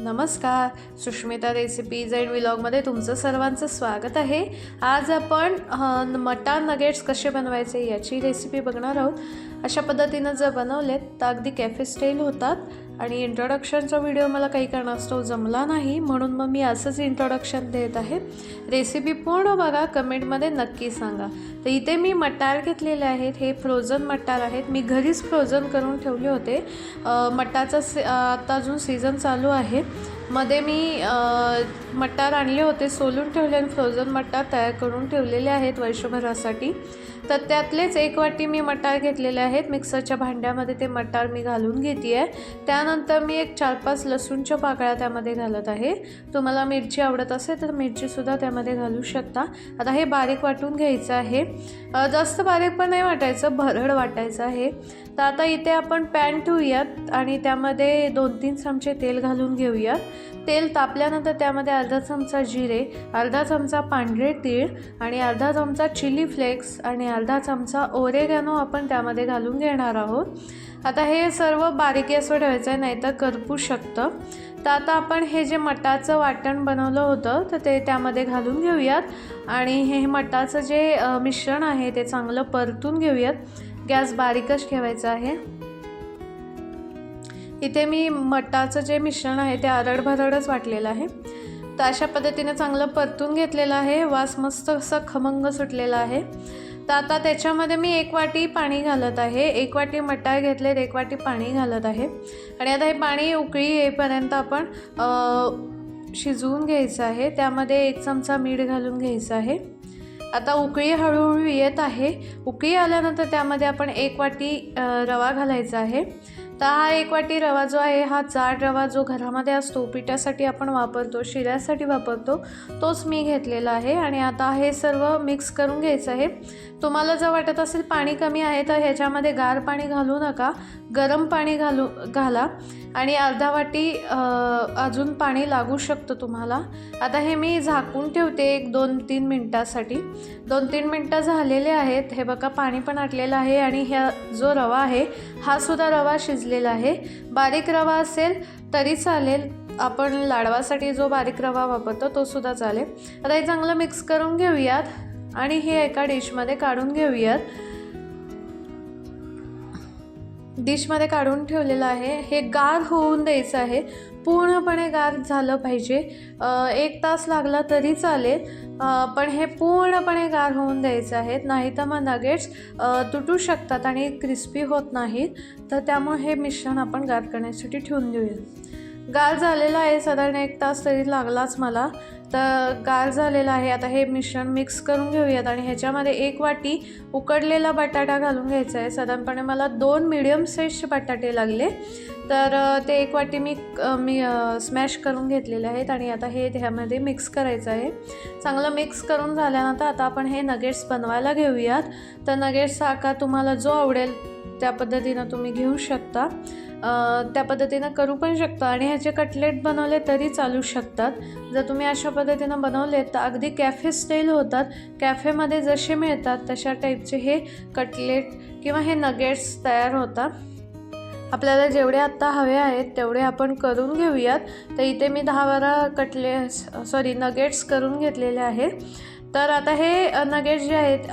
नमस्कार Sushmita recipes and व्लॉगमध्ये तुमचं सर्वांचं स्वागत आहे. आज आपण अ, नगेट्स कसे बनवायचे याची रेसिपी बघणार आहोत. अशा पद्धतीनं जर बनवलेत तर अगदी कॅफे स्टाईल होतात. आणि इंट्रोडक्शनचा व्हिडिओ मला काही कारणास्तव जमला नाही म्हणून मग मी असंच इंट्रोडक्शन देत आहे. रेसिपी पूर्ण बघा कमेंटमध्ये नक्की सांगा. तर इथे मी मटार घेतलेले आहेत हे फ्रोझन मटार आहेत. मी घरीच फ्रोझन करून ठेवले होते. अ, मटाचा सी आता अजून सीझन चालू आहे. मध्ये मी मटार आणले होते सोलून ठेवले आणि फ्रोझन मटार तयार करून ठेवलेले आहेत वर्षभरासाठी. तर त्यातलेच एक वाटी मी मटार घेतलेले आहेत. मिक्सरच्या भांड्यामध्ये ते मटार मी घालून घेते आहे त्यानंतर मी एक चार पाच लसूणच्या पाकळ्या त्यामध्ये घालत आहे. तुम्हाला मिरची आवडत असेल तर मिरचीसुद्धा त्यामध्ये घालू शकता. आता हे बारीक वाटून घ्यायचं आहे. जास्त बारीक पण नाही वाटायचं भरड वाटायचं आहे. तर आता इथे आपण पॅन ठेवूयात आणि त्यामध्ये दोन तीन चमचे तेल घालून घेऊयात. तेल तापल्यानंतर त्यामध्ये अर्धा चमचा जिरे अर्धा चमचा पांढरे तीळ आणि अर्धा चमचा चिली फ्लेक्स आणि अर्धा चमचा ओरेगॅनो आपण त्यामध्ये घालून घेणार आहोत. आता हे सर्व बारीक गॅसवर ठेवायचं आहे नाहीतर करपू शकतं. तर आता आपण हे जे मटाचं वाटण बनवलं होतं तर ते त्यामध्ये घालून घेऊयात. आणि हे मटाचं जे मिश्रण आहे ते चांगलं परतून घेऊयात. गॅस बारीकच ठेवायचा आहे. इथे मी मटाचं जे मिश्रण आहे ते आरडभरडच वाटलेलं आहे. तर अशा पद्धतीने चांगलं परतून घेतलेलं आहे. वास मस्त असं खमंग सुटलेला आहे. तर आता त्याच्यामध्ये मी एक वाटी पाणी घालत आहे. एक वाटी मटार घेतलेत एक वाटी पाणी घालत आहे. आणि आता हे पाणी उकळी येईपर्यंत आपण शिजवून घ्यायचं आहे. त्यामध्ये एक चमचा मीठ घालून घ्यायचं आहे. आता उकळी हळूहळू येत आहे. उकळी आल्यानंतर त्यामध्ये आपण एक वाटी रवा घालायचा आहे. तर हा एक वाटी रवा जो आहे हा जाड रवा जो घरामध्ये असतो पिठासाठी आपण वापरतो शिऱ्यासाठी वापरतो तोच मी घेतलेला आहे. आणि आता हे सर्व मिक्स करून घ्यायचं आहे. तुम्हाला जर वाटत असेल पाणी कमी आहे तर ह्याच्यामध्ये गार पाणी घालू नका. गरम पाणी घालू घाला. आणि अर्धा वाटी अजून पाणी लागू शकतं तुम्हाला. आता हे मी झाकून ठेवते एक दोन तीन मिनटासाठी. दोन तीन मिनटं झालेले आहेत. हे बघा पाणी पण आटलेलं आहे आणि ह्या जो रवा आहे हा सुद्धा रवा शिजलेला आहे. बारीक रवा असेल तरी चालेल. आपण लाडवासाठी जो बारीक रवा वापरतो तो सुद्धा चालेल. आता हे चांगलं मिक्स करून घेऊयात आणि हे एका डिशमध्ये काढून घेऊयात. डिशमध्ये काढून ठेवलेलं आहे. हे गार होऊन द्यायचं आहे. पूर्णपणे गार झालं पाहिजे. एक तास लागला तरी चालेल. पण हे पूर्णपणे गार होऊन द्यायचं आहेत नाही तर मग नगेट्स तुटू शकतात आणि क्रिस्पी होत नाहीत. तर त्यामुळे हे मिश्रण आपण गार करण्यासाठी ठेवून देऊया. गार झालेला आहे साधारण एक तास तरी लागलाच मला. तर गार झालेला आहे आता हे मिश्रण मिक्स करून घेऊयात आणि ह्याच्यामध्ये एक वाटी उकडलेला बटाटा घालून घ्यायचा आहे. साधारणपणे मला दोन मिडियम साईजचे बटाटे लागले. तर ते एक वाटी मी मी स्मॅश करून घेतलेले आहेत आणि आता हे ह्यामध्ये मिक्स करायचं आहे. चांगलं मिक्स करून झाल्यानंतर आता आपण हे नगेट्स बनवायला घेऊयात. तर नगेट्स आकार तुम्हाला जो आवडेल त्या पद्धतीनं तुम्ही घेऊ शकता. त्या पद्धतीनं करू पण शकता आणि ह्याचे कटलेट बनवले तरी चालू शकतात. जर तुम्ही अशा पद्धतीनं बनवले तर अगदी कॅफे स्टाईल होतात. कॅफेमध्ये जसे मिळतात तशा टाईपचे हे कटलेट किंवा हे नगेट्स तयार होतात. आपल्याला जेवढे आत्ता हवे आहेत तेवढे आपण करून घेऊयात. तर इथे मी दहा बारा कटले सॉरी नगेट्स करून घेतलेले आहेत. तर आता हे नगेट्स जे आहेत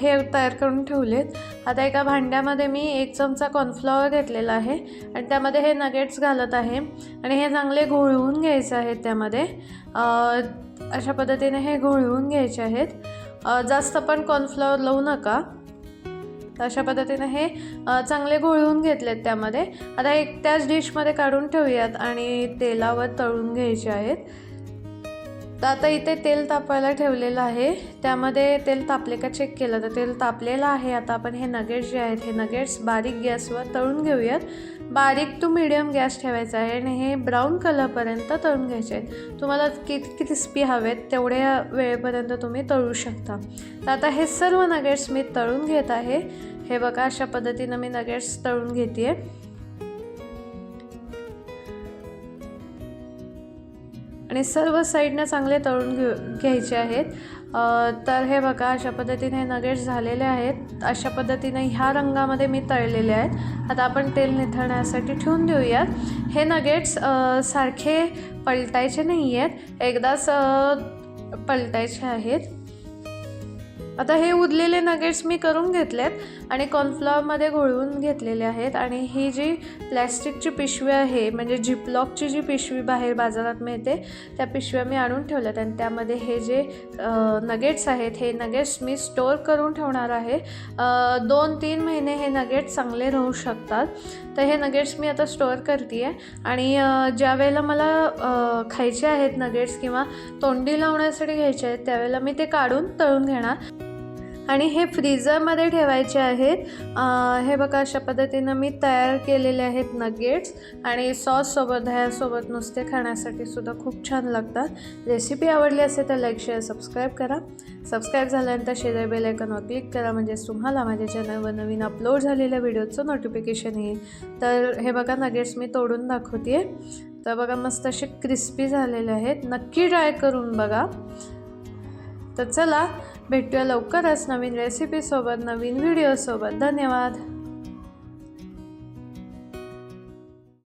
हे तयार करून ठेवलेत. आता एका भांड्यामध्ये मी एक चमचा कॉर्नफ्लॉवर घेतलेला आहे आणि त्यामध्ये हे नगेट्स घालत आहे आणि हे चांगले घोळवून घ्यायचे आहेत त्यामध्ये. अशा पद्धतीने हे घोळवून घ्यायचे आहेत. जास्त पण कॉर्नफ्लॉवर लावू नका. अशा पद्धतीने हे चांगले घोळवून घेतलेत त्यामध्ये. आता एक त्याच डिशमध्ये काढून ठेवूयात आणि तेलावर तळून घ्यायचे आहेत. तर आता इथे तेल तापायला ठेवलेलं आहे. त्यामध्ये तेल तापले का चेक केलं. तर तेल तापलेलं आहे. आता आपण हे नगेट्स जे आहेत हे नगेट्स बारीक गॅसवर तळून घेऊयात. बारीक टू मिडियम गॅस ठेवायचा आहे आणि हे ब्राऊन कलरपर्यंत तळून घ्यायचे आहेत. तुम्हाला किती क्रिस्पी हवेत तेवढ्या वेळेपर्यंत तुम्ही तळू शकता. तर आता हे सर्व नगेट्स मी तळून घेत आहे. हे बघा अशा पद्धतीनं मी नगेट्स तळून घेते आहे आणि सर्व साईडनं चांगले तळून घेऊ घ्यायचे आहेत. तर हे बघा अशा पद्धतीने नगेट्स झालेले आहेत. अशा पद्धतीने ह्या रंगामध्ये मी तळलेले आहेत. आता आपण तेल निथळण्यासाठी ठेवून देऊयात. हे नगेट्स सारखे पलटायचे नाही आहेत एकदाच पलटायचे आहेत. आता हे उरलेले नगेट्स मी करून घेतलेत आणि कॉर्नफ्लॉवरमध्ये घोळवून घेतलेले आहेत. आणि ही जी प्लॅस्टिकची पिशवी आहे म्हणजे जिपलॉकची जी पिशवी बाहेर बाजारात मिळते त्या पिशव्या मी आणून ठेवल्यात. आणि त्यामध्ये हे जे नगेट्स आहेत हे नगेट्स मी स्टोअर करून ठेवणार आहे. दोन तीन महिने हे नगेट्स चांगले राहू शकतात. तर हे नगेट्स मी आता स्टोअर करते आहे आणि ज्या वेळेला मला खायचे आहेत नगेट्स किंवा तोंडी लावण्यासाठी घ्यायचे आहेत त्यावेळेला मी ते काढून तळून घेणार. आणि हे फ्रीजरमध्ये ठेवायचे आहेत. हे बघा अशा पद्धतीनं मी तयार केलेले आहेत नगेट्स आणि सॉससोबत दह्यासोबत नुसते खाण्यासाठी सुद्धा खूप छान लागतात. रेसिपी आवडली असेल तर लाईक शेअर सबस्क्राईब करा. सबस्क्राईब झाल्यानंतर शेजारी बेल आयकॉनवर क्लिक करा म्हणजेच तुम्हाला माझ्या चॅनलवर नवीन अपलोड झालेल्या व्हिडिओचं नोटिफिकेशन येईल. तर हे बघा नगेट्स मी तोडून दाखवते तर बघा मस्त असे क्रिस्पी झालेले आहेत. नक्की ट्राय करून बघा. तर चला भेटूया लवकरच नवीन रेसिपीसोबत नवीन व्हिडिओसोबत धन्यवाद.